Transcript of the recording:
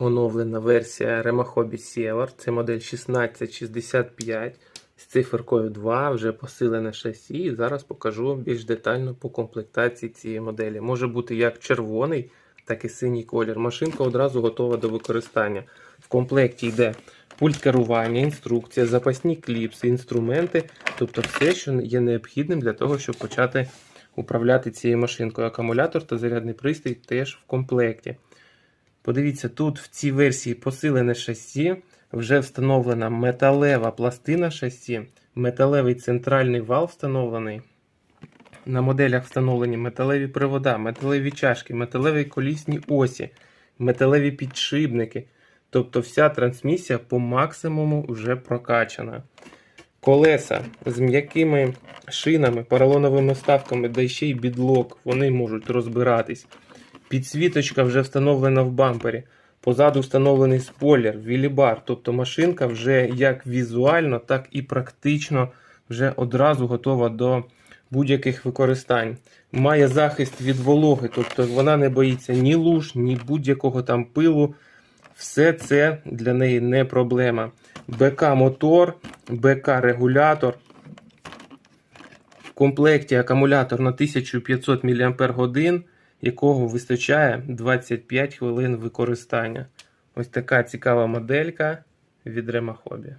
оновлена версія Remahobi Siever. Це модель 1665 з циферкою 2, вже посилене шасі. І зараз покажу більш детально по комплектації цієї моделі. Може бути як червоний, так і синій колір. Машинка одразу готова до використання. В комплекті йде пульт керування, інструкція, запасні кліпси, інструменти, тобто все, що є необхідним для того, щоб почати управляти цією машинкою. Акумулятор та зарядний пристрій теж в комплекті. Подивіться, тут в цій версії посилене шасі, вже встановлена металева пластина шасі, металевий центральний вал встановлений. На моделях встановлені металеві привода, металеві чашки, металеві колісні осі, металеві підшипники. Тобто вся трансмісія по максимуму вже прокачана. Колеса з м'якими шинами, поролоновими вставками, да ще й бідлок, вони можуть розбиратись. Підсвіточка вже встановлена в бампері. Позаду встановлений спойлер, вілібар. Тобто машинка вже як візуально, так і практично вже одразу готова до будь-яких використань. Має захист від вологи, тобто вона не боїться ні луж, ні будь-якого там пилу. Все це для неї не проблема. БК-мотор, БК-регулятор. В комплекті акумулятор на 1500 мАч, якого вистачає 25 хвилин використання. Ось така цікава моделька від Remahobi.